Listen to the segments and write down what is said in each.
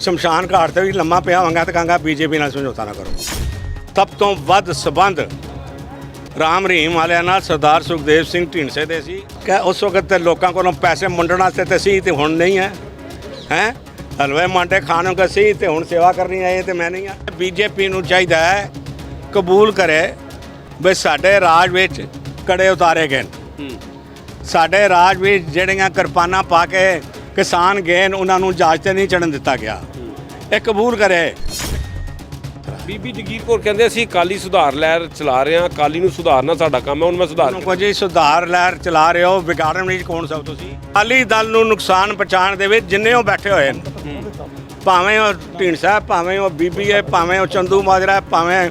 ਸ਼ਮਸ਼ਾਨ ਘਾਟ ਤੇ ਵੀ ਲੰਮਾ ਪਿਆ ਹੋਵਾਂਗਾ ਤੇ ਕਹਾਂਗਾ ਬੀਜੇਪੀ ਨਾਲ ਸਮਝੌਤਾ ਨਾ ਕਰੋ। ਸਭ ਤੋਂ ਵੱਧ ਸਬੰਧ ਰਾਮ ਰਹੀਮ ਵਾਲਿਆਂ ਨਾਲ ਸਰਦਾਰ ਸੁਖਦੇਵ ਸਿੰਘ ਢੀਂਡਸੇ ਦੇ ਸੀ। ਕਿ ਉਸ ਵਕਤ ਤੇ ਲੋਕਾਂ ਕੋਲੋਂ ਪੈਸੇ ਮੁੰਡਣ ਵਾਸਤੇ ਤੇ ਸੀ ਤੇ ਹੁਣ ਨਹੀਂ ਹੈ। ਹੈ? ਹਲਵੇ ਮਾਂਡੇ ਖਾਣੋਂ ਕਿ ਸੀ ਤੇ ਹੁਣ ਸੇਵਾ ਕਰਨੀ ਆਏ ਤੇ ਮੈਂ ਨਹੀਂ ਆ। ਬੀਜੇਪੀ ਨੂੰ ਚਾਹੀਦਾ ਹੈ ਕਬੂਲ ਕਰੇ ਵੀ ਸਾਡੇ ਰਾਜ ਵਿੱਚ ਕੜੇ ਉਤਾਰੇ ਗਏ ਨੇ। ਸਾਡੇ ਰਾਜ ਵਿੱਚ ਜਿਹੜੀਆਂ ਕਿਰਪਾਨਾਂ ਪਾ ਕੇ ਕਿਸਾਨ ਗਏ ਨੇ, ਉਹਨਾਂ ਨੂੰ ਜਹਾਜ਼ ਤੇ ਨਹੀਂ ਚੜਨ ਦਿੱਤਾ ਗਿਆ। ਇਹ ਕਬੂਲ ਕਰੇ। ਬੀਬੀ ਜਗੀਰ ਕੌਰ ਕਹਿੰਦੇ ਅਸੀਂ ਅਕਾਲੀ ਸੁਧਾਰ ਲਹਿਰ ਚਲਾ ਰਹੇ ਹਾਂ ਅਕਾਲੀ ਨੂੰ ਸੁਧਾਰਨਾ ਸਾਡਾ ਕੰਮ ਹੈ ਹੁਣ ਮੈਂ ਸੁਧਾਰ ਨੂੰ ਕੋਈ ਸੁਧਾਰ ਲਹਿਰ ਚਲਾ ਰਹੇ ਹੋ ਵਿਗਾੜਨ ਵਿੱਚ ਕੌਣ ਸਭ ਤੁਸੀਂ? ਅਕਾਲੀ ਦਲ ਨੂੰ ਨੁਕਸਾਨ ਪਹੁੰਚਾਉਣ ਦੇ ਵਿੱਚ ਜਿੰਨੇ ਉਹ ਬੈਠੇ ਹੋਏ ਨੇ ਭਾਵੇਂ ਉਹ ਢੀਂਡਸਾ ਹੈ, ਭਾਵੇਂ ਉਹ ਬੀਬੀ ਹੈ ਭਾਵੇਂ ਉਹ ਚੰਦੂ ਮਾਜਰਾ ਹੈ, ਭਾਵੇਂ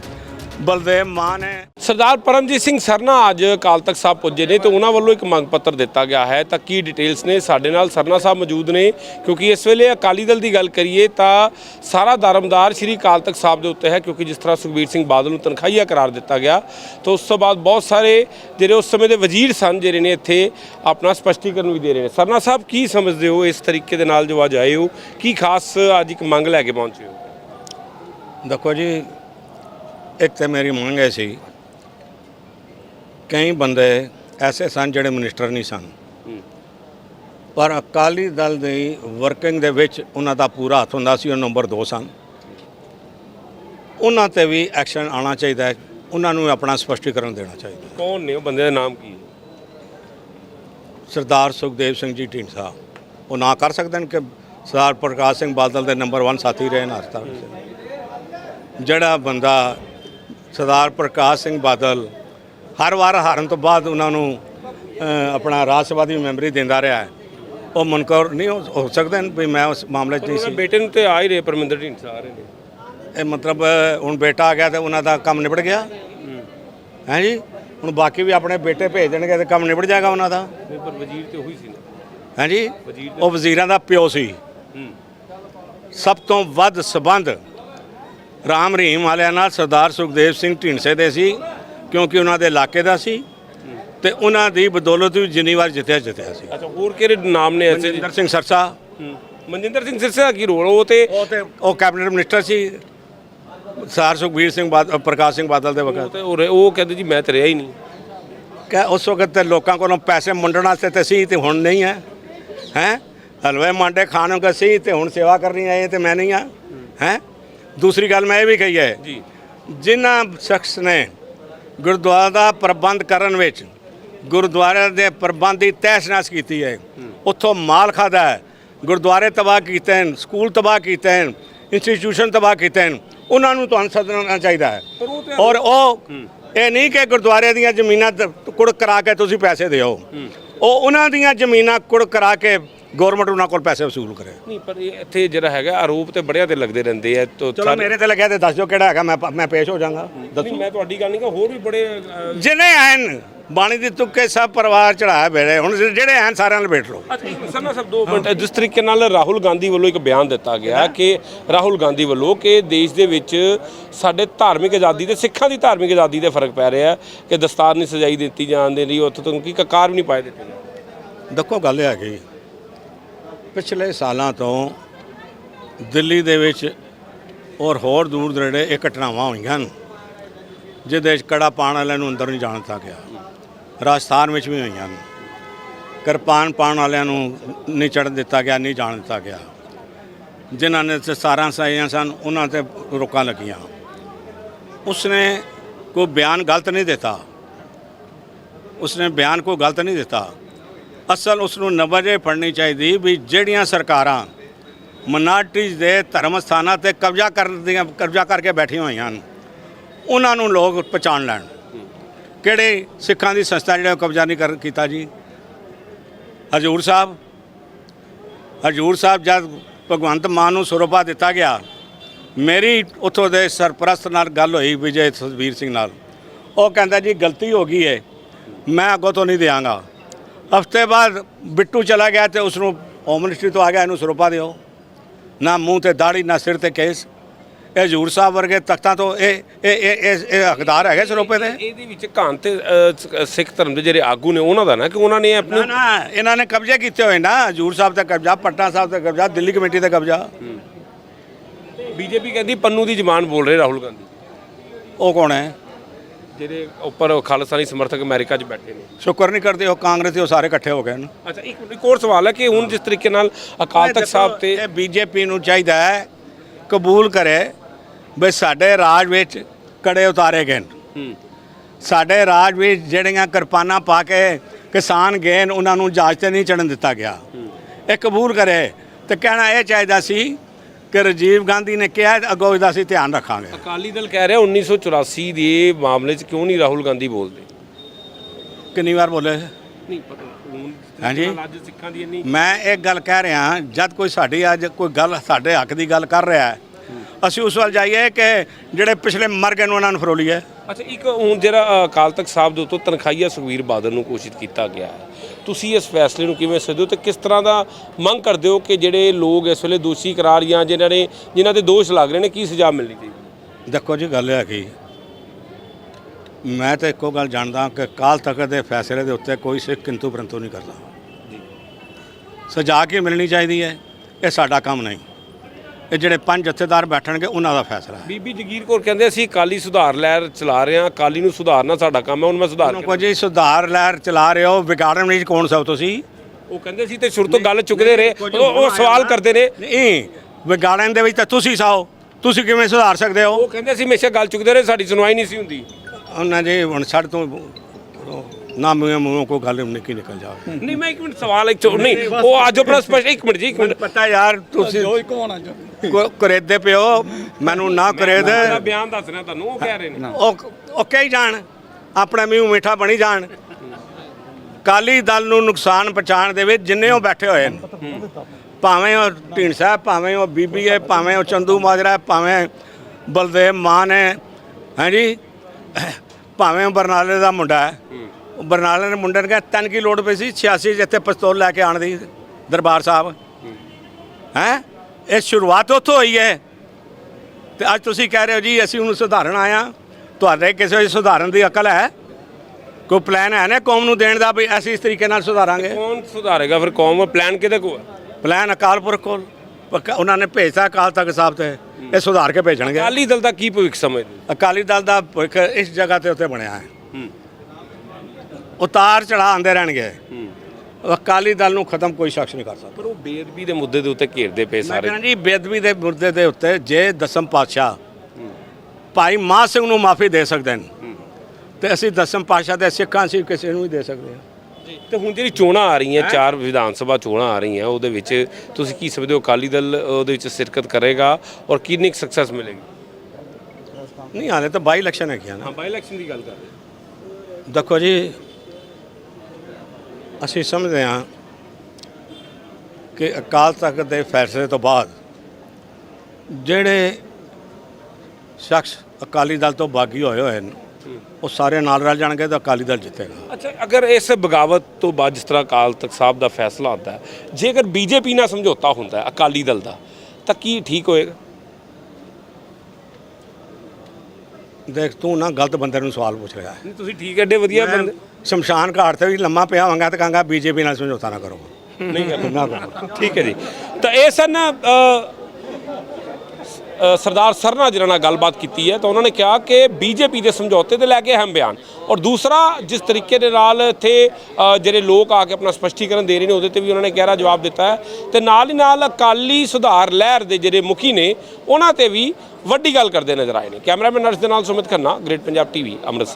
ਬਲਦੇਵ ਮਾਨ ਹੈ। ਸਰਦਾਰ ਪਰਮਜੀਤ ਸਿੰਘ ਸਰਨਾ ਅੱਜ ਅਕਾਲ ਤਖਤ ਸਾਹਿਬ ਪੁੱਜੇ ਨੇ ਤੇ ਉਹਨਾਂ ਵੱਲੋਂ ਇੱਕ ਮੰਗ ਪੱਤਰ ਦਿੱਤਾ ਗਿਆ ਹੈ। ਤਾਂ ਕੀ ਡਿਟੇਲਸ ਨੇ? ਸਾਡੇ ਨਾਲ ਸਰਨਾ ਸਾਹਿਬ ਮੌਜੂਦ ਨੇ ਕਿਉਂਕਿ ਇਸ ਵੇਲੇ ਅਕਾਲੀ ਦਲ ਦੀ ਗੱਲ ਕਰੀਏ ਤਾਂ ਸਾਰਾ ਦਰਮਦਾਰ ਸ੍ਰੀ ਅਕਾਲ ਤਖਤ ਸਾਹਿਬ ਦੇ ਉੱਤੇ ਹੈ ਕਿਉਂਕਿ ਜਿਸ ਤਰ੍ਹਾਂ ਸੁਖਬੀਰ ਸਿੰਘ ਬਾਦਲ ਨੂੰ ਤਨਖਾਹੀਆ ਕਰਾਰ ਦਿੱਤਾ ਗਿਆ ਤਾਂ ਉਸ ਤੋਂ ਬਾਅਦ ਬਹੁਤ ਸਾਰੇ ਜਿਹੜੇ ਉਸ ਸਮੇਂ ਦੇ ਵਜ਼ੀਰ ਸਨ ਜਿਹੜੇ ਨੇ ਇੱਥੇ ਆਪਣਾ ਸਪਸ਼ਟੀਕਰਨ ਵੀ ਦੇ ਰਹੇ ਨੇ। ਸਰਨਾ ਸਾਹਿਬ ਕੀ ਸਮਝਦੇ ਹੋ ਇਸ ਤਰੀਕੇ ਦੇ ਨਾਲ ਜੋ ਅੱਜ ਆਏ ਹੋ? ਕੀ ਖਾਸ ਅੱਜ ਇੱਕ ਮੰਗ ਲੈ ਕੇ ਪਹੁੰਚੇ ਹੋ? ਦੇਖੋ ਜੀ ਇੱਕ ਤੇ ਮੇਰੀ ਮੰਗ ਹੈ ਸੀ ਕਈ ਬੰਦੇ ਐਸੇ ਸਨ ਜਿਹੜੇ ਮਿਨਿਸਟਰ ਨਹੀਂ ਸਨ। ਪਰ ਅਕਾਲੀ ਦਲ ਦੀ ਵਰਕਿੰਗ ਦੇ ਵਿੱਚ ਉਹਨਾਂ ਦਾ ਪੂਰਾ ਹੱਥ ਹੁੰਦਾ ਸੀ ਉਹ ਨੰਬਰ 2 ਸਨ। ਉਹਨਾਂ ਤੇ ਵੀ ਐਕਸ਼ਨ ਆਉਣਾ ਚਾਹੀਦਾ ਹੈ ਉਹਨਾਂ ਨੂੰ ਆਪਣਾ ਸਪਸ਼ਟੀਕਰਨ ਦੇਣਾ ਚਾਹੀਦਾ। ਕੌਣ ਨੇ ਉਹ ਬੰਦੇ ਦਾ ਨਾਮ ਕੀ ਹੈ? ਸਰਦਾਰ ਸੁਖਦੇਵ ਸਿੰਘ ਜੀ ਢੀਂਡਸਾ। ਉਹ ਨਾ ਕਰ ਸਕਦੇ ਨੇ ਕਿ ਸਰਦਾਰ ਪ੍ਰਕਾਸ਼ ਸਿੰਘ ਬਾਦਲ ਦੇ ਨੰਬਰ 1 ਸਾਥੀ ਰਹੇ ਨਾ ਹਸਤਾ ਜਿਹੜਾ ਬੰਦਾ ਸਰਦਾਰ ਪ੍ਰਕਾਸ਼ ਸਿੰਘ ਬਾਦਲ ਹਰ ਵਾਰ ਹਾਰਨ ਤੋਂ ਬਾਅਦ ਉਹਨਾਂ ਨੂੰ ਆਪਣਾ ਰਾਜ ਸਭਾ ਦੀ ਮੈਂਬਰੀ ਦਿੰਦਾ ਰਿਹਾ ਹੈ। ਉਹ ਮਨਕੌਰ ਨਹੀਂ ਹੋ ਹੋ ਸਕਦੇ ਵੀ ਮੈਂ ਉਸ ਮਾਮਲੇ 'ਚ ਨਹੀਂ ਸੀ। ਬੇਟੇ ਨੂੰ ਤੇ ਆ ਹੀ ਰਹੇ ਪਰਮਿੰਦਰ ਢੀਂਡਸਾ ਰਹੇ ਨੇ। ਇਹ ਮਤਲਬ ਹੁਣ ਬੇਟਾ ਆ ਗਿਆ ਤੇ ਉਹਨਾਂ ਦਾ ਕੰਮ ਨਿਬੜ ਗਿਆ। ਹੈ। ਜੀ? ਹੁਣ ਬਾਕੀ ਵੀ ਆਪਣੇ ਬੇਟੇ ਭੇਜ ਦੇਣਗੇ ਤੇ ਕੰਮ ਨਿਬੜ ਜਾਏਗਾ ਉਹਨਾਂ ਦਾ। ਪਰ ਵਜ਼ੀਰ ਤੇ ਉਹੀ ਸੀ ਨਾ। ਹਾਂਜੀ ਵਜ਼ੀਰ ਉਹ ਵਜ਼ੀਰਾਂ ਦਾ ਪਿਓ ਸੀ। ਹੂੰ। ਸਭ ਤੋਂ ਵੱਧ ਸਬੰਧ ਰਾਮ ਰਹੀਮ ਵਾਲਿਆਂ ਨਾਲ ਸਰਦਾਰ ਸੁਖਦੇਵ ਸਿੰਘ ਢੀਂਡਸੇ ਦੇ ਸੀ ਕਿਉਂਕਿ ਉਹਨਾਂ ਦੇ ਇਲਾਕੇ ਦਾ ਸੀ ਤੇ ਉਹਨਾਂ ਦੀ ਬਦੌਲਤ ਵੀ ਜਿੰਨੀ ਵਾਰ ਜਿੱਤਿਆ ਜਿੱਤਿਆ ਸੀ। ਅੱਛਾ ਹੋਰ ਕਿਹੜੇ ਨਾਮ ਨੇ ਐਸੇ ਮਨਜਿੰਦਰ ਸਿੰਘ ਸਰਸਾ। ਮਨਜਿੰਦਰ ਸਿੰਘ ਸਿਰਸਾ ਦਾ ਕੀ ਰੋਲ? ਉਹ ਤੇ ਉਹ ਤੇ ਉਹ ਕੈਬਨਿਟ ਮਿਨਿਸਟਰ ਸੀ। ਸਰਦਾਰ ਸੁਖਬੀਰ ਸਿੰਘ ਬਾਦਲ ਪ੍ਰਕਾਸ਼ ਸਿੰਘ ਬਾਦਲ ਦੇ ਉਹ ਵਕਤ ਤੇ ਉਹ ਰਹੇ- ਉਹ ਕਹਿੰਦੇ ਜੀ ਮੈਂ ਤੇ ਰਿਹਾ ਹੀ ਨਹੀਂ। ਕਿ ਉਸ ਵਕਤ ਤੇ ਲੋਕਾਂ ਕੋਲੋਂ ਪੈਸੇ ਮੁੰਡਣ ਵਾਸਤੇ ਤੇ ਸੀ ਤੇ ਹੁਣ ਨਹੀਂ ਹੈ। ਹੈ? ਹਲਵੇ ਮਾਂਡੇ ਖਾਣੋਂ ਕਿ ਸੀ ਤੇ ਹੁਣ ਸੇਵਾ ਕਰਨੀ ਆਏ ਤੇ ਮੈਂ ਨਹੀਂ ਆ ਹੈ? ਦੂਸਰੀ ਗੱਲ ਮੈਂ ਇਹ ਵੀ ਕਹੀ ਹੈ ਜੀ। ਜਿਨ੍ਹਾਂ ਸ਼ਖਸ ਨੇ ਗੁਰਦੁਆਰਾ ਦਾ ਪ੍ਰਬੰਧ ਕਰਨ ਵਿੱਚ ਗੁਰਦੁਆਰੇ ਦੇ ਪ੍ਰਬੰਧ ਦੀ ਤਹਿਸ-ਨਹਿਸ ਕੀਤੀ ਹੈ ਉੱਥੋਂ ਮਾਲ ਖਾਦਾ ਹੈ ਗੁਰਦੁਆਰੇ ਤਬਾਹ ਕੀਤੇ ਨੇ ਸਕੂਲ ਤਬਾਹ ਕੀਤੇ ਨੇ ਇੰਸਟੀਟਿਊਸ਼ਨ ਤਬਾਹ ਕੀਤੇ ਨੇ ਉਹਨਾਂ ਨੂੰ ਤੁਹਾਨੂੰ ਸਦਨਾ ਚਾਹੀਦਾ ਹੈ। ਔਰ ਉਹ ਇਹ ਨਹੀਂ ਕਿ ਗੁਰਦੁਆਰੇ ਦੀਆਂ ਜ਼ਮੀਨਾਂ ਕੁੜ ਕਰਾ ਕੇ ਤੁਸੀਂ ਪੈਸੇ ਦਿਓ। ਉਹ ਉਹਨਾਂ ਦੀਆਂ ਜ਼ਮੀਨਾਂ ਕੁੜ ਕਰਾ ਕੇ ਗਵਰਨਮੈਂਟ ਉਹਨਾਂ ਕੋਲ ਪੈਸੇ ਵਸੂਲ ਕਰੇ। ਨਹੀਂ ਪਰ ਇਹ ਇੱਥੇ ਜਿਹੜਾ ਹੈਗਾ ਆਰੋਪ ਤੇ ਬੜਿਆਂ ਤੇ ਲੱਗਦੇ ਰਹਿੰਦੇ ਆ ਤੋ ਚਲੋ ਮੇਰੇ ਤੇ ਲੱਗਿਆ ਤੇ ਦੱਸ ਦਿਓ ਕਿਹੜਾ ਹੈਗਾ ਮੈਂ ਮੈਂ ਪੇਸ਼ ਹੋ ਜਾਵਾਂਗਾ। ਨਹੀਂ ਮੈਂ ਤੁਹਾਡੀ ਗੱਲ ਨਹੀਂ ਕਿ ਹੋਰ ਵੀ ਬੜੇ ਅ, ਜਿਨੇ ਹਨ ਬਾਣੀ ਦੀ ਤੁੱਕੇ ਸਭ ਪਰਿਵਾਰ ਚੜਾਇਆ ਬੇੜੇ ਹੁਣ ਜਿਹੜੇ ਹਨ ਸਾਰਿਆਂ ਨਾਲ ਬੈਠ ਲਓ। ਅੱਛਾ ਸਰਨਾ ਸਾਹਿਬ ਦੋ ਮਿੰਟ। ਜਿਸ ਤਰੀਕੇ ਨਾਲ ਰਾਹੁਲ ਗਾਂਧੀ ਵੱਲੋਂ ਇੱਕ ਬਿਆਨ ਦਿੱਤਾ ਗਿਆ ਕਿ ਰਾਹੁਲ ਗਾਂਧੀ ਵੱਲੋਂ ਕਿ ਦੇਸ਼ ਦੇ ਵਿੱਚ ਸਾਡੇ ਧਾਰਮਿਕ ਆਜ਼ਾਦੀ ਤੇ ਸਿੱਖਾਂ ਦੀ ਧਾਰਮਿਕ ਆਜ਼ਾਦੀ ਤੇ ਫ਼ਰਕ ਪੈ ਰਿਹਾ ਹੈ ਕਿ ਦਸਤਾਰ ਨਹੀਂ ਸਜਾਈ ਦਿੱਤੀ ਜਾਂਦੀ ਨਹੀਂ ਉੱਥੇ ਤੋਂ ਕੀ ਕਕਾਰ ਵੀ ਨਹੀਂ ਪਾਏ ਦਿੱਤੇ ਜਾਂਦੇ। ਦੇਖੋ ਗੱਲ ਇਹ ਹੈਗੀ ਪਿਛਲੇ ਸਾਲਾਂ ਤੋਂ ਦਿੱਲੀ ਦੇ ਵਿੱਚ ਔਰ ਹੋਰ ਦੂਰ ਦਰੇੜੇ ਇਹ ਘਟਨਾਵਾਂ ਹੋਈਆਂ ਹਨ, ਜਿਹਦੇ ਵਿੱਚ ਕੜਾ ਪਾਉਣ ਵਾਲਿਆਂ ਨੂੰ ਅੰਦਰ ਨਹੀਂ ਜਾਣ ਦਿੱਤਾ ਗਿਆ। ਰਾਜਸਥਾਨ ਵਿੱਚ ਵੀ ਹੋਈਆਂ ਹਨ। ਕਿਰਪਾਨ ਪਾਉਣ ਵਾਲਿਆਂ ਨੂੰ ਨਹੀਂ ਚੜ੍ਹਨ ਦਿੱਤਾ ਗਿਆ, ਨਹੀਂ ਜਾਣ ਦਿੱਤਾ ਗਿਆ। ਜਿਨ੍ਹਾਂ ਨੇ ਦਸਤਾਰਾਂ ਸਾਈਆਂ ਸਨ, ਉਹਨਾਂ ਤੇ ਰੋਕਾਂ ਲੱਗੀਆਂ। ਉਸਨੇ ਕੋਈ ਬਿਆਨ ਗਲਤ ਨਹੀਂ ਦਿੱਤਾ। ਉਸਨੇ ਬਿਆਨ ਕੋਈ ਗਲਤ ਨਹੀਂ ਦਿੱਤਾ। ਅਸਲ ਉਸ ਨੂੰ ਨਵਜੇ ਫੜਨੀ ਚਾਹੀਦੀ ਵੀ ਜਿਹੜੀਆਂ ਸਰਕਾਰਾਂ ਮਨਾਰਟੀਜ਼ ਦੇ ਧਰਮ ਸਥਾਨਾਂ ਤੇ ਕਬਜ਼ਾ ਕਰਨ ਦੀਆਂ ਕਬਜ਼ਾ ਕਰਕੇ ਬੈਠੀਆਂ ਹੋਈਆਂ ਹਨ, ਉਹਨਾਂ ਨੂੰ ਲੋਕ ਪਛਾਣ ਲੈਣ। ਕਿਹੜੇ ਸਿੱਖਾਂ ਦੀ ਸੰਸਥਾ ਜਿਹੜੇ ਉਹ ਕਬਜ਼ਾ ਨਹੀਂ ਕਰ, ਕੀਤਾ ਜੀ? ਹਜੂਰ ਸਾਹਿਬ। ਹਜੂਰ ਸਾਹਿਬ ਜਦ ਭਗਵੰਤ ਮਾਨ ਨੂੰ ਸਰੋਪਾ ਦਿੱਤਾ ਗਿਆ, ਮੇਰੀ ਉੱਥੋਂ ਦੇ ਸਰਪ੍ਰਸਤ ਨਾਲ ਗੱਲ ਹੋਈ ਵਿਜੇ ਸਤਵੀਰ ਸਿੰਘ ਨਾਲ। ਉਹ ਕਹਿੰਦਾ ਜੀ, ਗਲਤੀ ਹੋ ਗਈ ਹੈ ਮੈਂ ਅੱਗੋਂ ਤੋਂ ਨਹੀਂ ਦਿਆਂਗਾ। ਹਫ਼ਤੇ ਬਾਅਦ ਬਿੱਟੂ ਚਲਾ ਗਿਆ ਤੇ ਉਸ ਨੂੰ ਹੋਮ ਮਿਨਿਸਟਰੀ ਤੋਂ ਆ ਗਿਆ ਇਹਨੂੰ ਸਰੋਪਾ ਦਿਓ। ਨਾ ਮੂੰਹ ਤੇ ਦਾੜੀ ਨਾ ਸਿਰ ਤੇ ਕੇਸ। ਇਹ ਹਜੂਰ ਸਾਹਿਬ ਵਰਗੇ ਤਖਤਾਂ ਤੋਂ ਇਹ ਇਹ ਇਹ ਇਹ- ਹਕਦਾਰ ਹੈਗੇ ਸਰੋਪੇ ਦੇ। ਇਹਦੇ ਵਿੱਚ ਕਾਂਤ ਤੇ ਸਿੱਖ ਧਰਮ ਦੇ ਜਿਹੜੇ ਆਗੂ ਨੇ ਉਹਨਾਂ ਦਾ ਨਾ ਕਿ ਉਹਨਾਂ ਨੇ ਆਪਣੀ ਨਾ ਇਹਨਾਂ ਨੇ ਕਬਜ਼ੇ ਕੀਤੇ ਹੋਏ ਨਾ। ਹਜੂਰ ਸਾਹਿਬ ਤੇ ਕਬਜ਼ਾ ਪਟਨਾ ਸਾਹਿਬ ਤੇ ਕਬਜ਼ਾ ਦਿੱਲੀ ਕਮੇਟੀ ਤੇ ਕਬਜ਼ਾ। ਬੀਜੇਪੀ ਕਹਿੰਦੀ ਪੰਨੂ ਦੀ ਜ਼ਬਾਨ ਬੋਲ ਰਹੇ ਰਾਹੁਲ ਗਾਂਧੀ। ਉਹ ਕੌਣ ਹੈ? ਜਿਹੜੇ ਉੱਪਰ ਖਾਲਿਸਤਾਨੀ ਸਮਰਥਕ ਅਮਰੀਕਾ 'ਚ ਬੈਠੇ ਨੇ। ਸ਼ੁਕਰ ਨਹੀਂ ਕਰਦੇ ਉਹ ਕਾਂਗਰਸ ਦੇ ਉਹ ਸਾਰੇ ਇਕੱਠੇ ਹੋ ਗਏ ਨੇ ਅੱਛਾ ਇੱਕ ਇੱਕ ਹੋਰ ਸਵਾਲ ਹੈ ਕਿ ਹੁਣ ਜਿਸ ਤਰੀਕੇ ਨਾਲ ਅਕਾਲ ਤਖਤ ਸਾਹਿਬ ਤੇ ਇਹ ਬੀਜੇਪੀ ਨੂੰ ਚਾਹੀਦਾ ਹੈ ਕਬੂਲ ਕਰੇ ਵੀ ਸਾਡੇ ਰਾਜ ਵਿੱਚ ਕੜੇ ਉਤਾਰੇ ਗਏ ਨੇ। ਸਾਡੇ ਰਾਜ ਵਿੱਚ ਜਿਹੜੀਆਂ ਕਿਰਪਾਨਾਂ ਪਾ ਕੇ ਕਿਸਾਨ ਗਏ ਉਹਨਾਂ ਨੂੰ ਜਹਾਜ਼ ਤੇ ਨਹੀਂ ਚੜਨ ਦਿੱਤਾ ਗਿਆ। ਇਹ ਕਬੂਲ ਕਰੇ ਤੇ ਕਹਿਣਾ ਇਹ ਚਾਹੀਦਾ ਸੀ ਕਿ ਰਾਜੀਵ ਗਾਂਧੀ ਨੇ ਕਿਹਾ ਅੱਗੋਂ ਇਹਦਾ ਅਸੀਂ ਧਿਆਨ ਰੱਖਾਂਗੇ। ਅਕਾਲੀ ਦਲ ਕਹਿ ਰਿਹਾ 1984 ਦੇ ਮਾਮਲੇ 'ਚ ਕਿਉਂ ਨਹੀਂ ਰਾਹੁਲ ਗਾਂਧੀ ਬੋਲਦੇ? ਕਿੰਨੀ ਵਾਰ ਬੋਲੇ? ਨਹੀਂ ਪਤਾ ਹੁਣ ਹਾਂਜੀ। ਅੱਜ ਸਿੱਖਾਂ ਦੀ ਇੰਨੀ ਮੈਂ ਇੱਕ ਗੱਲ ਕਹਿ ਰਿਹਾ ਜਦ ਕੋਈ ਸਾਡੀ ਅੱਜ ਕੋਈ ਗੱਲ ਸਾਡੇ ਹੱਕ ਦੀ ਗੱਲ ਕਰ ਰਿਹਾ ਹੈ ਅਸੀਂ ਉਸ ਵੱਲ ਜਾਈਏ ਕਿ ਜਿਹੜੇ ਪਿਛਲੇ ਮਰ ਗਏ ਨੂੰ ਉਹਨਾਂ ਨੂੰ ਫਰੋਲੀਏ। ਅੱਛਾ ਇੱਕ ਹੁਣ ਜਿਹੜਾ ਅ, ਅਕਾਲ ਤਖਤ ਸਾਹਿਬ ਦੇ ਉੱਤੋਂ ਤਨਖਾਹੀਆ ਸੁਖਵੀਰ ਬਾਦਲ ਨੂੰ ਘੋਸ਼ਿਤ ਕੀਤਾ ਗਿਆ ਹੈ। ਤੁਸੀਂ ਇਸ ਫੈਸਲੇ ਨੂੰ ਕਿਵੇਂ ਸਦੋ ਤੇ ਕਿਸ ਤਰ੍ਹਾਂ ਦਾ ਮੰਗ ਕਰਦੇ ਹੋ ਕਿ ਜਿਹੜੇ ਲੋਕ ਇਸ ਵੇਲੇ ਦੋਸ਼ੀ ਕਰਾਰ ਜਾਂ ਜਿਨ੍ਹਾਂ ਨੇ ਜਿਨ੍ਹਾਂ ਤੇ ਦੋਸ਼ ਲੱਗ ਰਹੇ ਨੇ ਕੀ ਸਜ਼ਾ ਮਿਲਣੀ ਚਾਹੀਦੀ? ਦੇਖੋ ਜੀ ਗੱਲ ਹੈ ਕਿ ਮੈਂ ਤਾਂ ਇੱਕੋ ਗੱਲ ਜਾਣਦਾ ਕਿ ਕਾਲ ਤਖਤ ਦੇ ਫੈਸਲੇ ਦੇ ਉੱਤੇ ਕੋਈ ਸਿੱਖ ਕਿੰਤੂ ਪਰੰਤੂ ਨਹੀਂ ਕਰਦਾ। ਜੀ। ਸਜ਼ਾ ਕੀ ਮਿਲਣੀ ਚਾਹੀਦੀ ਹੈ? ਇਹ ਸਾਡਾ ਕੰਮ ਨਹੀਂ। ਇਹ ਜਿਹੜੇ ਪੰਜ ਜਥੇਦਾਰ ਬੈਠਣਗੇ ਉਹਨਾਂ ਦਾ ਫੈਸਲਾ ਹੈ। ਬੀਬੀ ਜਗੀਰ ਕੌਰ ਕਹਿੰਦੇ ਅਸੀਂ ਅਕਾਲੀ ਸੁਧਾਰ ਲਹਿਰ ਚਲਾ ਰਹੇ ਹਾਂ ਅਕਾਲੀ ਨੂੰ ਸੁਧਾਰਨਾ ਸਾਡਾ ਕੰਮ ਹੈ ਹੁਣ ਮੈਂ ਸੁਧਾਰ ਉਹਨੂੰ ਕੋ ਜੀ ਸੁਧਾਰ ਲਹਿਰ ਚਲਾ ਰਹੇ ਹੋ ਵਿਗਾੜਨ ਵਿੱਚ ਕੌਣ ਸਭ ਤੁਸੀਂ? ਉਹ ਕਹਿੰਦੇ ਸੀ ਤੇ ਸ਼ੁਰੂ ਤੋਂ ਗੱਲ ਚੁੱਕਦੇ ਰਹੇ ਉਹ ਉਹ ਸਵਾਲ ਕਰਦੇ ਨੇ। ਨਹੀਂ ਵਿਗਾੜਨ ਦੇ ਵਿੱਚ ਤਾਂ ਤੁਸੀਂ ਸਾਓ ਤੁਸੀਂ ਕਿਵੇਂ ਸੁਧਾਰ ਸਕਦੇ ਹੋ? ਉਹ ਕਹਿੰਦੇ ਸੀ ਹਮੇਸ਼ਾ ਗੱਲ ਚੁੱਕਦੇ ਰਹੇ ਸਾਡੀ ਸੁਣਵਾਈ ਨਹੀਂ ਸੀ ਹੁੰਦੀ। ਉਹਨਾਂ ਜੀ ਹੁਣ ਸਾਡੇ ਤੋਂ ਨਾ ਮੂੰਹੋਂ ਮੂੰਹੋਂ ਕੋਈ ਗੱਲ ਨਿਕਲ ਨਿਕਲ ਜਾਵੇ ਨਹੀਂ ਮੈਂ ਇੱਕ ਮਿੰਟ ਸਵਾਲ ਇੱਕ ਨਹੀਂ ਉਹ ਅੱਜ ਆਪਣਾ ਸਪਸ਼ਟ ਇੱਕ ਮਿੰਟ ਜੀ ਇੱਕ ਮਿੰਟ। ਪਤਾ ਯਾਰ ਤੁਸੀਂ ਕੋ- ਕਰੇਦੇ ਪਿਓ ਮੈਨੂੰ ਨਾ ਕਰੇਦ। ਮੇਰਾ ਬਿਆਨ ਦੱਸ ਰਿਹਾ ਤੁਹਾਨੂੰ ਉਹ ਕਹਿ ਰਹੇ ਨੇ। ਉਹ ਉਹ ਕਹੀ ਜਾਣ ਆਪਣੇ ਮੂੰਹ ਮਿੱਠਾ ਬਣੀ ਜਾਣ। ਕਾਲੀ ਦਲ ਨੂੰ ਨੁਕਸਾਨ ਪਹੁੰਚਾਉਣ ਦੇ ਵਿੱਚ ਜਿੰਨੇ ਉਹ ਬੈਠੇ ਹੋਏ ਨੇ। ਭਾਵੇਂ ਉਹ ਢੀਂਡ ਸਾਹਿਬ ਭਾਵੇਂ ਉਹ ਬੀਬੀ ਹੈ ਭਾਵੇਂ ਉਹ ਚੰਦੂ ਮਾਜਰਾ ਹੈ, ਭਾਵੇਂ ਬਲਦੇਵ ਮਾਨ ਹੈ ਹਾਂਜੀ ਭਾਵੇਂ ਉਹ ਬਰਨਾਲੇ ਦਾ ਮੁੰਡਾ ਹੈ। ਉਹ ਬਰਨਾਲੇ ਦੇ ਮੁੰਡੇ ਨੇ ਕਿਹਾ ਤਿੰਨ ਕੀ ਲੋੜ ਪਈ ਸੀ? 86 ਜਿੱਥੇ ਪਿਸਤੌਲ ਲੈ ਕੇ ਆਣ ਦੀ ਦਰਬਾਰ ਸਾਹਿਬ। ਹੈ? ਇਹ ਸ਼ੁਰੂਆਤ ਉੱਥੋਂ ਹੋਈ ਹੈ। ਤੇ ਅੱਜ ਤੁਸੀਂ ਕਹਿ ਰਹੇ ਹੋ ਜੀ ਅਸੀਂ ਉਹਨੂੰ ਸੁਧਾਰਨ ਆਇਆ ਤੁਹਾਡੇ ਕਿਸੇ ਵਿੱਚ ਸੁਧਾਰਨ ਦੀ ਅਕਲ ਹੈ? ਕੋਈ ਪਲਾਨ ਹੈ ਨਾ ਕੌਮ ਨੂੰ ਦੇਣ ਦਾ ਵੀ ਅਸੀਂ ਇਸ ਤਰੀਕੇ ਨਾਲ ਸੁਧਾਰਾਂਗੇ? ਕੌਣ ਸੁਧਾਰੇਗਾ ਫਿਰ ਕੌਮ? ਪਲਾਨ ਕਿਹਦੇ ਕੋਲ ਪਲਾਨ ਅਕਾਲ ਪੁਰਖ ਕੋਲ। ਪੱਕਾ ਉਹਨਾਂ ਨੇ ਭੇਜਤਾ ਅਕਾਲ ਤਖਤ ਸਾਹਿਬ ਤੇ। ਇਹ ਸੁਧਾਰ ਕੇ ਭੇਜਣਗੇ। ਅਕਾਲੀ ਦਲ ਦਾ ਕੀ ਭਵਿੱਖ ਸਮਝਦੇ? ਅਕਾਲੀ ਦਲ ਦਾ ਭਵਿੱਖ ਇਸ ਜਗ੍ਹਾ ਤੇ ਉੱਤੇ ਬਣਿਆ ਹੈ। ਉਤਾਰ ਚੜਾਅ ਆਉਂਦੇ ਰਹਿਣਗੇ। ਅਕਾਲੀ ਦਲ ਨੂੰ ਖਤਮ ਕੋਈ ਸ਼ਖਸ ਨਹੀਂ ਕਰ ਸਕਦਾ। ਪਰ ਉਹ ਬੇਅਦਬੀ ਦੇ ਮੁੱਦੇ ਦੇ ਉੱਤੇ ਘੇਰਦੇ ਪਏ ਮੈਂ ਸਾਰੇ। ਕਹਿੰਦਾ ਜੀ ਬੇਦਬੀ ਦੇ ਮੁੱਦੇ ਦੇ ਉੱਤੇ ਜੇ ਦਸਮ ਪਾਤਸ਼ਾਹ ਭਾਈ ਮਾਹ ਸਿੰਘ ਨੂੰ ਮਾਫੀ ਦੇ ਸਕਦੇ ਨੇ ਤੇ ਅਸੀਂ ਦਸਮ ਪਾਤਸ਼ਾਹ ਦੇ ਸਿੱਖਾਂ ਸੀ ਕਿਸੇ ਨੂੰ ਵੀ ਦੇ ਸਕਦੇ ਹਾਂ। ਤੇ ਹੁਣ ਜਿਹੜੀ ਚੋਣਾਂ ਆ ਰਹੀਆਂ ਚਾਰ ਵਿਧਾਨ ਸਭਾ ਚੋਣਾਂ ਆ ਰਹੀਆਂ ਉਹਦੇ ਵਿੱਚ ਤੁਸੀਂ ਕੀ ਸਮਝਦੇ ਹੋ ਅਕਾਲੀ ਦਲ ਉਹਦੇ ਵਿੱਚ ਸ਼ਿਰਕਤ ਕਰੇਗਾ ਔਰ ਕਿੰਨੀ ਸਕਸੈਸ ਮਿਲੇਗੀ? ਨਹੀਂ ਹਾਲੇ ਤਾਂ ਬਾਈ ਇਲੈਕਸ਼ਨ ਹੈ ਨਾ। ਹਾਂ ਬਾਈ ਇਲੈਕਸ਼ਨ ਦੀ ਗੱਲ ਕਰ ਰਹੇ ਦੇਖੋ ਜੀ ਅਸੀਂ ਸਮਝਦੇ ਹਾਂ ਕਿ ਅਕਾਲ ਤਖਤ ਦੇ ਫੈਸਲੇ ਤੋਂ ਬਾਅਦ ਜਿਹੜੇ ਸ਼ਖਸ ਅਕਾਲੀ ਦਲ ਤੋਂ ਬਾਗੀ ਹੋਏ ਹੋਏ ਨੇ ਉਹ ਸਾਰੇ ਨਾਲ ਰਲ ਜਾਣਗੇ ਤਾਂ ਅਕਾਲੀ ਦਲ ਜਿੱਤੇਗਾ। ਅੱਛਾ ਅਗਰ ਇਸ ਬਗਾਵਤ ਤੋਂ ਬਾਅਦ ਜਿਸ ਤਰ੍ਹਾਂ ਅਕਾਲ ਤਖਤ ਸਾਹਿਬ ਦਾ ਫੈਸਲਾ ਆਉਂਦਾ ਹੈ ਜੇਕਰ ਬੀਜੇਪੀ ਨਾਲ ਸਮਝੌਤਾ ਹੁੰਦਾ ਹੈ ਅਕਾਲੀ ਦਲ ਦਾ ਤਾਂ ਕੀ ਠੀਕ ਹੋਏਗਾ? ਦੇਖ ਤੂੰ ਨਾ ਗਲਤ ਬੰਦੇ ਨੂੰ ਸਵਾਲ ਪੁੱਛ ਰਿਹਾ ਹੈ। ਨਹੀਂ ਤੁਸੀਂ ਠੀਕ ਐਡੇ ਵਧੀਆ ਬੰਦੇ ਸ਼ਮਸ਼ਾਨ ਘਾਟ ਤੇ ਵੀ ਲੰਮਾ ਪਿਆ ਹੋਵਾਂਗਾ ਤਾਂ ਕਹਾਂਗਾ ਬੀਜੇਪੀ ਨਾਲ ਸਮਝੌਤਾ ਨਾ ਕਰੋ। ਨਹੀਂ ਕਰਨਾ ਨਾ ਕਰੋ। ਠੀਕ ਹੈ ਜੀ। ਤਾਂ ਇਹ ਸਨ ਅ, ਸਰਦਾਰ ਸਰਨਾ ਜਿਹਨਾਂ ਨਾਲ ਗੱਲਬਾਤ ਕੀਤੀ ਹੈ ਤਾਂ ਉਹਨਾਂ ਨੇ ਕਿਹਾ ਕਿ ਬੀਜੇਪੀ ਦੇ ਸਮਝੌਤੇ ਤੇ ਲੈ ਕੇ ਅਹਿਮ ਬਿਆਨ। ਔਰ ਦੂਸਰਾ ਜਿਸ ਤਰੀਕੇ ਦੇ ਨਾਲ ਇੱਥੇ ਜਿਹੜੇ ਲੋਕ ਆ ਕੇ ਆਪਣਾ ਸਪਸ਼ਟੀਕਰਨ ਦੇ ਰਹੇ ਨੇ ਉਹਦੇ ਤੇ ਵੀ ਉਹਨਾਂ ਨੇ ਗਹਿਰਾ ਜਵਾਬ ਦਿੱਤਾ ਹੈ। ਤੇ ਨਾਲ ਹੀ ਨਾਲ ਅਕਾਲੀ ਸੁਧਾਰ ਲਹਿਰ ਦੇ ਜਿਹੜੇ ਮੁਖੀ ਨੇ ਉਹਨਾਂ ਤੇ ਵੀ ਵੱਡੀ ਗੱਲ ਕਰਦੇ ਨਜ਼ਰ ਆਏ ਨੇ। ਕੈਮਰਾਮੈਨ ਨਰਸ ਦੇ ਨਾਲ ਸੁਮਿਤ ਖੰਨਾ ਗ੍ਰੇਟ ਪੰਜਾਬ ਟੀਵੀ ਅੰਮ੍ਰਿਤਸਰ।